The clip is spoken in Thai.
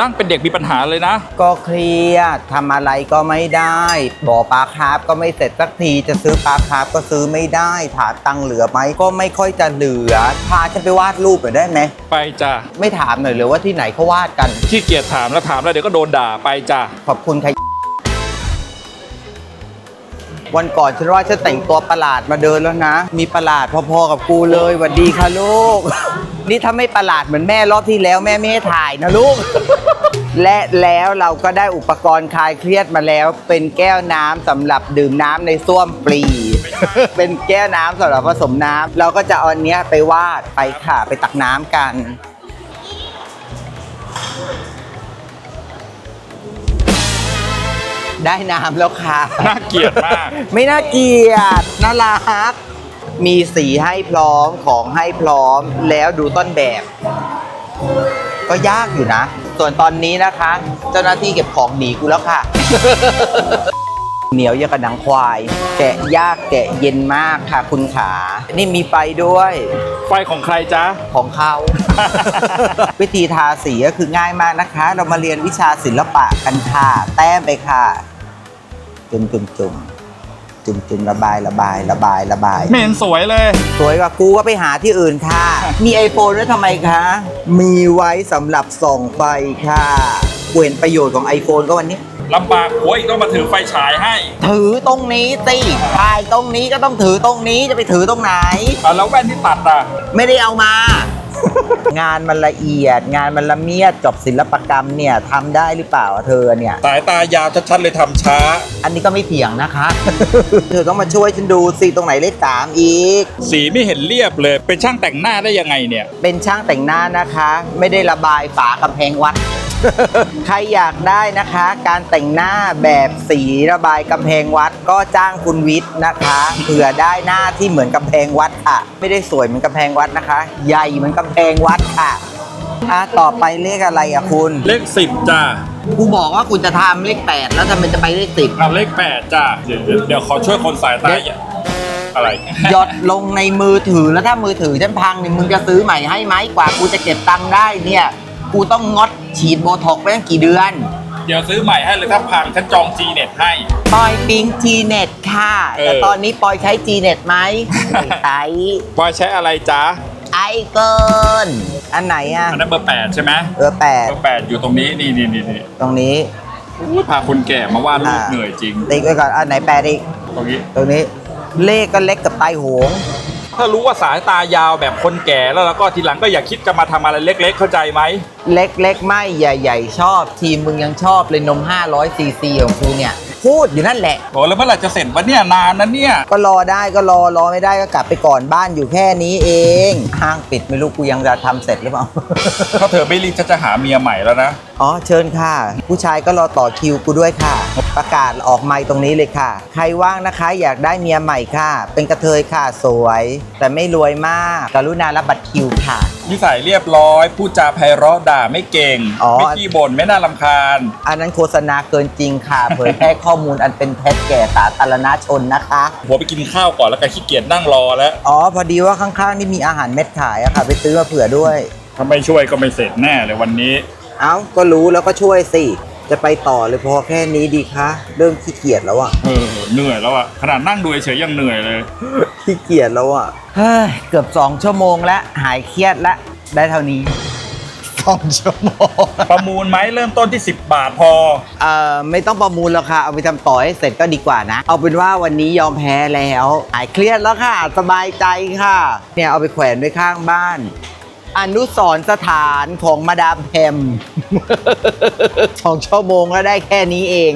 ดั้งเป็นเด็กมีปัญหาเลยนะ ก็เครียดทำอะไรก็ไม่ได้บ่อปลาคาร์ฟก็ไม่เสร็จสักทีจะซื้อปลาคาร์ฟก็ซื้อไม่ได้ถาตังค์เหลือไหมก็ไม่ค่อยจะเหลือพาฉันไปวาดรูปหน่อยได้ไหมไปจ้ะไม่ถามหน่อยเลยว่าที่ไหนเขาวาดกัน ขี้เกียจถามแล้วถามแล้วเดี๋ยวก็โดนด่าไปจ้ะขอบคุณใครวันก่อนฉันว่าฉันแต่งตัวประหลาดมาเดินแล้วนะ มีประหลาดพอๆกับกูเลยหวัสดีค่ะลูก นี่ถ้าไม่ประหลาดเหมือนแม่รอบที่แล้วแม่ไม่ให้ถ่ายนะลูก และแล้วเราก็ได้อุปกรณ์คลายเครียดมาแล้ว เป็นแก้วน้ำสำหรับดื่มน้ำในส้วมปรีเป็นแก้วน้ำสำหรับผสมน้ำเราก็จะเอาอันเนี้ยไปวาดไปค่ะไปตักน้ำกัน ได้น้ำแล้วค่ะ น่าเกลียดมาก ไม่น่าเกลียดน่ารัก มีสีให้พร้อมของให้พร้อมแล้วดูต้นแบบ ก็ยากอยู่นะ ส่วนตอนนี้นะคะ เจ้าหน้าที่เก็บของหนีกูแล้วค่ะ เหนียวยังกับหนังควาย แกะยากแกะเย็นมากค่ะคุณขา นี่มีไฟด้วย ไฟของใครจ๊ะ ของเขา วิธีทาสีก็คือง่ายมากนะคะ เรามาเรียนวิชาศิลปะกันค่ะ แต้มไปค่ะ จุ่มจุ่มจุ่ม จุ่มจุ่มระบายระบายระบายระบาย ไม่เห็นสวยเลย สวยกว่ากูก็ไปหาที่อื่นค่ะ มีไอโฟนไว้ทำไมคะ มีไว้สำหรับส่องไฟค่ะกูเห็นประโยชน์ของ iPhone ก็วันนี้ ลำบากหัวอีกต้องมาถือไฟฉายให้ถือตรงนี้สิถ่ายตรงนี้ก็ต้องถือตรงนี้จะไปถือตรงไหน อะแล้วแว่นที่ตัดอะ ไม่ได้เอามา งานมันละเอียด งานมันละเมียดจบศิลปกรรมเนี่ยทำได้หรือเปล่าเธอเนี่ย สายตายาวชัดๆเลยทำช้า อันนี้ก็ไม่เถียงนะคะ เธอต้องมาช่วยฉันดูสิตรงไหนเลขสามอีก สีไม่เห็นเรียบเลย เป็นช่างแต่งหน้าได้ยังไงเนี่ย เป็นช่างแต่งหน้านะคะ ไม่ได้ระบายฝากำแพงวัด ใครอยากได้นะคะ การแต่งหน้าแบบสีระบายกำแพงวัดก็จ้างคุณวิทย์นะคะเผื่อได้หน้าที่เหมือนกำแพงวัดค่ะ ไม่ได้สวยเหมือนกำแพงวัดนะคะ ใหญ่เหมือนกำแพงวัดค่ะอะต่อไปเลขอะไรอะคุณ เลขสิบจ้ะกูบอกว่ากูจะทำเลขแปดแล้วทำไมจะไปเลขสิบเอาเลขแปดจ้ะเดี๋ยวเดี๋ยวขอช่วยคนสายตาอะไร หยดลงในมือถือแล้วถ้ามือถือฉันพังเนี่ยมึงจะซื้อใหม่ให้ไหมกว่ากูจะเก็บตังค์ได้เนี่ย กูต้องงดฉีดโบท็อกซ์ไปตั้งกี่เดือน เดี๋ยวซื้อใหม่ให้เลยถ้าพังฉันจอง G เน็ตให้ ปอยปิงจีเน็ตค่ะ เออ แต่ตอนนี้ปอยใช้จีเน็ตไหมไม่ใช้บอยใช้อะไรจ๊ะ ไอเกินอันไหนอะอันนั้นเบอร์แปดใช่ไหมเออแปดเบอร์แปดอยู่ตรงนี้นี่นี่นี่นี่ตรงนี้ อุ๊ยพาคนแก่มาวาดรูปอ่า เหนื่อยจริง ติ๊กไว้ก่อนอันไหนแปดอีกตรงนี้ตรงนี้ เลขก็เล็กกับไตโหง ถ้ารู้ว่าสายตายาวแบบคนแก่แล้วแล้วก็ทีหลังก็อย่าคิดจะมาทำอะไรเล็ก ๆ เข้าใจไหม เล็กๆ ไม่ใหญ่ๆ ชอบ ทีมมึงยังชอบเลยนม 500ซีซีของกูเนี่ย พูดอยู่นั่นแหละ โอ้แล้วเมื่อไหร่จะเสร็จวะเนี่ยนานนะเนี่ย ก็รอได้ก็รอรอไม่ได้ก็กลับไปก่อนบ้านอยู่แค่นี้เอง ห้างปิดไม่รู้กูยังจะทำเสร็จหรือเปล่า ถ้าเธอไม่รีบฉันจะหาเมียใหม่แล้วนะ อ๋อเชิญค่ะ ผู้ชายก็รอต่อคิวกูด้วยค่ะ ประกาศออกไมค์ตรงนี้เลยค่ะ ใครว่างนะคะอยากได้เมียใหม่ค่ะ เป็นกระเทยค่ะสวย แต่ไม่รวยมาก กรุณารับบัตรคิวค่ะ นิสัยเรียบร้อยพูดจาไพเราะด่าไม่เก่ง อ๋อ ไม่ขี้บ่นไม่น่ารำคาญ อันนั้นโฆษณาเกินจริงค่ะ เผยแพร่ข้อมูลอันเป็นเท็จแก่สาธารณชนนะคะ หัวไปกินข้าวก่อนแล้วกันขี้เกียจนั่งรอแล้วอ๋อ พอดีว่าข้างๆนี่มีอาหารเม็ดขายอะค่ะ ไปซื้อมาเผื่อด้วย ถ้าไม่ช่วยก็ไม่เสร็จแน่เลยวันนี้ เอ้าก็รู้แล้วก็ช่วยสิ จะไปต่อเลยพอแค่นี้ดีคะเริ่มขี้เกียจแล้วอะเออเหนื่อยแล้วอะขนาดนั่งดูเฉยๆยังเหนื่อยเลย ขี้เกียจแล้วอะเฮ้ยเกือบสองชั่วโมงแล้วหายเครียดแล้วได้เท่านี้สองชั่วโมงประมูลไหมเริ่มต้นที่ 10 บาทพอ เอ่อไม่ต้องประมูลแล้วค่ะ เอาไปทำต่อให้เสร็จก็ดีกว่านะ เอาเป็นว่าวันนี้ยอมแพ้แล้ว หายเครียดแล้วค่ะ สบายใจค่ะ เนี่ยเอาไปแขวนไว้ข้างบ้าน อนุสรสถานของมาดามแพม สองชั่วโมงก็ได้แค่นี้เอง